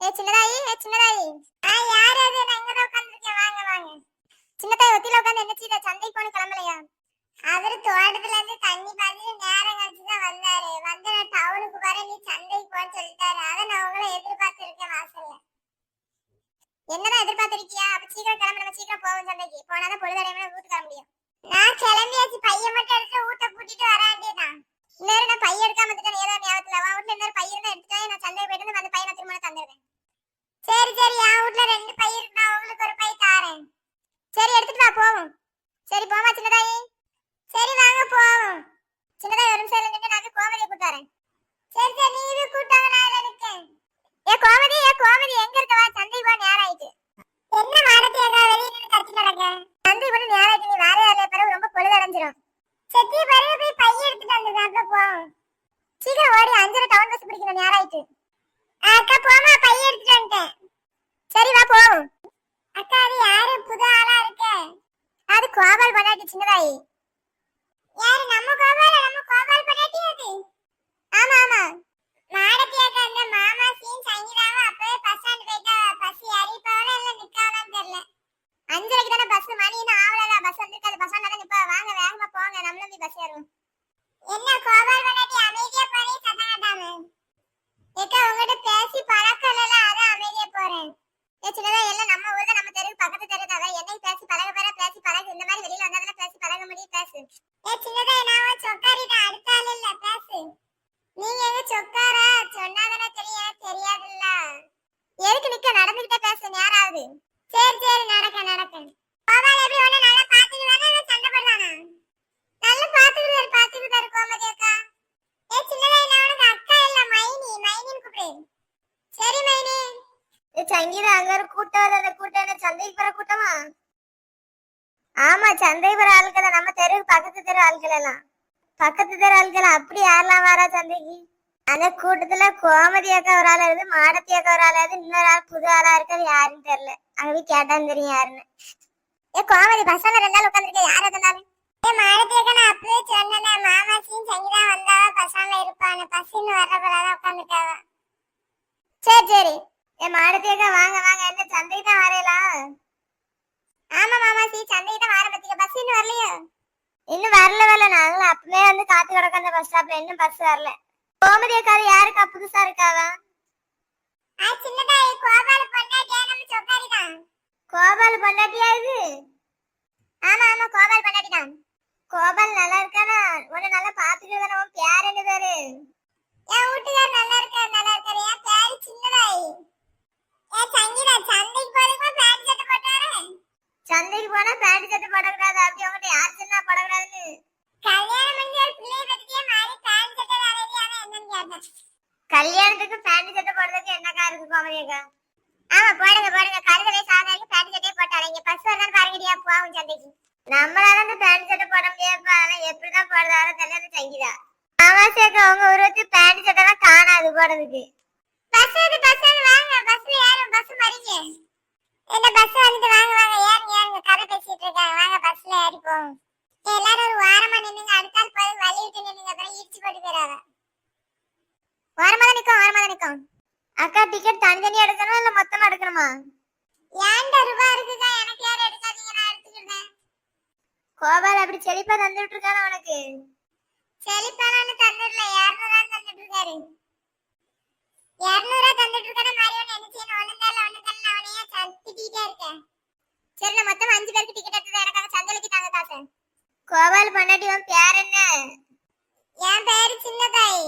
ஏ சின்னதாயி ஏ சின்னதாயி. ஆ யார் அது? நான் இங்க தான் உட்கார்ந்திருக்கேன். வாங்க வாங்க. சின்னதாயி ஒத்தில உட்கார்ந்து என்ன செய்த சந்தைக்கு போன கிளம்பலையா? அவரு தோட்டத்துல இருந்து தண்ணி பாய்ச்சி நேரம் கழிச்சு தான் வந்தாரு. வந்து நான் டவுனுக்கு நீ சந்தைக்கு போன்னு சொல்லிட்டாரு. அதை நான் உங்களை எதிர்பார்த்து இருக்கேன் வாசல்ல. என்னதான் எதிர்பார்த்திருக்கியா? அப்ப சீக்கிரம் நம்ம சீக்கிரம் போவோம் சந்தைக்கு. போனாதான் வீட்டுக்கு வர முடியும். நான் கிளம்பியாச்சு. பையன் மட்டும் எடுத்து வீட்டை கூட்டிட்டு வரேன் வேண்டியதான் இன்னொரு நான் பையன் எடுக்காம வந்துட்டேன் ஏதோ ஞாபகத்துல அவன் வீட்டுல இன்னொரு பையன் தான் எடுத்துட்டேன் நான் சந்தைக்கு போயிட்டு வந்து அந்த பையனை திரும்ப தந்துடுறேன் சரி சரி என் வீட்டுல ரெண்டு பை இருக்கு நான் உங்களுக்கு ஒரு பை தாரேன் சரி எடுத்துட்டு வா போவோம் சரி போமா சின்னதாயி. சரி வாங்க போவோம். சின்னதாயி ஒரு நிமிஷம் நின்று நான் கோமதியை கூட்டாரேன் சரி சரி நீ இது கூட்டாங்க நான் இதுல நிக்கேன் ஏ கோமதி ஏ கோமதி எங்க இருக்கவா சந்தை போ நேரம் ஆயிட்டு என்ன மாடத்தி எங்க வெளியே நின்று கடிச்சு நடக்க? சந்தை போன நேரம் ஆயிட்டு நீ வேற யாரைய பிறகு ரொம்ப பொழுது அடைஞ்சிரும். செத்தி பிறகு போய் பைய எடுத்துட்டு வந்தது அப்புறம் போவோம் சீக்கிரம் ஓடி அஞ்சரை டவுன் பஸ் பிடிக்கணும் நேரம் ஆயிட்டு அக்கா போமா பைய எடுத்துட்டு வந்துட்டேன். சரி வா போவோம். அக்கா அது யாரு? புது ஆளா கோபால் பண்ணாட்டி சின்னதாயி. யாரு நம்ம நம்ம கோபால் பண்ணாட்டி அது ஆமா ஆமா மாடத்தி அக்கா அந்த மாமா சீன் சங்கீதாவும் அப்பவே பஸ் ஸ்டாண்ட் போயிட்டா பஸ் ஏறி போகல இல்ல நிக்காதான்னு தெரியல அஞ்சரைக்கு தானே பஸ் மணி இன்னும் ஆவல பஸ் வந்திருக்காது பஸ் ஸ்டாண்ட்ல நிப்பா வாங்க வேகமா போங்க நம்மளும் போய் பஸ் ஏறுவோம் என்ன கோபால் பண்ணாட்டி அமைதியா போறே சத்தம் காட்டாம ஏக்கா உங்ககிட்ட பேசி பழக்கம் இல்ல அதான் அமைதியா போறேன் ஏ சின்னதா எல்லாம் நம்ம ஊர் தான் நம்ம தெருக்கு பக்கத்து தெரு தான் அதான் என்னைக்கு பேசி பழக போற பேசி பழகு இந்த மாதிரி வெளியில வந்தாதானே பேசி பழக முடியும் பேசு. ஏ சின்னதா நான் சொக்காரி அடுத்த ஆள் இல்ல பேசு. நீங்க எங்க சொக்காரா? சொன்னாதானே தெரியும் தெரியாதுல்ல. எதுக்கு நிக்க நடந்துகிட்டே பேசு சரி சரி நடக்க நடக்க. எப்படி ஒண்ணு நல்லா பாத்துக்கிறானா இல்ல சண்டை போடுறானா? நல்லா பாத்துக்கிறாரு பாத்துக்கிறாரு கோமதி அக்கா. ஏ சின்னதா நான் உனக்கு அக்கா இல்ல மைனி. மைனின்னு கூப்பிடு. சரி மைனி. சங்கீதா அங்க ஒரு கூட்டம் அந்த கூட்டம் சந்தைக்கு போற கூட்டமா? ஆமா சந்தை போற ஆட்கள் நம்ம தெருவுக்கு பக்கத்து தெரு ஆட்கள் எல்லாம் பக்கத்து தெரு ஆட்கள் அப்படி யாரெல்லாம் வரா சந்தைக்கு அந்த கூட்டத்துல கோமதி அக்கா ஒரு ஆள் இருந்து மாடத்தி அக்கா ஒரு ஆள் இருந்து இன்னொரு ஆள் புது ஆளா இருக்கிறது யாருன்னு தெரியல. அங்க போய் கேட்டான்னு தெரியும் யாருன்னு. ஏ கோமதி பசங்க ரெண்டு நாள் உட்காந்துருக்க யார் இருந்தாலும் ஏ மாடத்தி அக்கா நான் அப்பவே சொன்னேன் மாமாசியும் சங்கீதா வந்தாவா? பசங்க இருப்பான்னு. பசின்னு வர்றப்பதான் உட்காந்துட்டாவா சரி சரி. ஏ மாடத்தேக்கா வாங்க வாங்க. என்ன சந்தைக்கு தான் வரையலாம் ஆமா மாமா சி சந்தைக்கு தான் வர பத்திக்க பஸ் இன்னும் வரலையா இன்னும் வரல வரல. நாங்களும் அப்பவே வந்து காத்து கிடக்க அந்த பஸ் ஸ்டாப்ல இன்னும் பஸ் வரல. கோமதி அக்காது யாருக்கா புதுசா இருக்காவா? கோபால் பொண்டாட்டியா இது? ஆமா ஆமா கோபால் பொண்டாட்டி தான். கோபால் நல்லா இருக்கானா? உன்னை நல்லா பாத்துக்கிறதான உன் பேர் என்ன பேரு என் வீட்டுக்கார் நல்லா இருக்காரு நல்லா இருக்காரு என் பேரு சின்னதாய் ஏ சங்கீதா சந்தைக்கு போறதுக்கு பேண்ட் சட்டை போட்டாரு சந்தைக்கு போனா பேண்ட் சட்டை போடக்கூடாது அப்படி அவங்ககிட்ட யார் சொன்னா போடக்கூடாதுன்னு கல்யாணம் பண்ணி ஒரு பிள்ளைய பத்தியே மாதிரி பேண்ட் சட்டை வேலையான என்னன்னு கேட்டேன் கல்யாணத்துக்கு பேண்ட் சட்டை போடுறதுக்கு என்னக்கா இருக்கு கோமதியக்கா ஆமா போடுங்க போடுங்க. கழுதவே வயசு பேண்ட் சட்டே போட்டாங்க. பஸ் வரதான் பாருங்கடியா போகும் சந்தைக்கு நம்மளால அந்த பேண்ட் சட்டை போட முடியாதுப்பா அதெல்லாம் எப்படிதான் போடுறதால தெரியல சங்கீதா. ஆமா சேக்கா உங்க உருவத்து பேண்ட் சட்டை எல்லாம் காணாது போடுறதுக்கு. பஸ் வந்து பஸ் வந்து வாங்க பஸ்ல ஏறும் பஸ் மறிங்க இந்த பஸ் வந்துட்டு வாங்க வாங்க ஏறுங்க ஏறுங்க. கதை பேசிட்டு இருக்காங்க. வாங்க பஸ்ல ஏறி போவோம். எல்லாரும் ஒரு வாரமா நின்னுங்க. அடுத்தால் போய் வழி விட்டு நின்னுங்க. அப்புறம் இடிச்சு போட்டு போயிடாத வாரமா தான் நிக்கும் வாரமா தான் நிக்கும். அக்கா டிக்கெட் தனித்தனியா எடுக்கணுமா இல்ல மொத்தமா எடுக்கணுமா? ஏன்டா ரூபா இருக்குதா? எனக்கு யாரும் எடுக்காதீங்க நான் எடுத்துக்கிறேன். கோபால் அப்படி செழிப்பா தந்துட்டு இருக்கானா உனக்கு. செழிப்பானு தந்துடல இரநூறுவா தந்துட்டு இருக்காரு இரநூறுவா தந்துட்டு இருக்கான மாதிரி ஒண்ணு என்ன செய்யணும் ஒண்ணு தரல தரல அவனையே திட்டிகிட்டே இருக்கேன். சரி நான் மொத்தம் அஞ்சு பேருக்கு டிக்கெட் எடுத்தது? எனக்கு அங்க சந்தைக்கு தாங்க காசு கோபால் பண்ணாட்டி உன் பேர் என்ன? என் பேரு சின்னதாய்.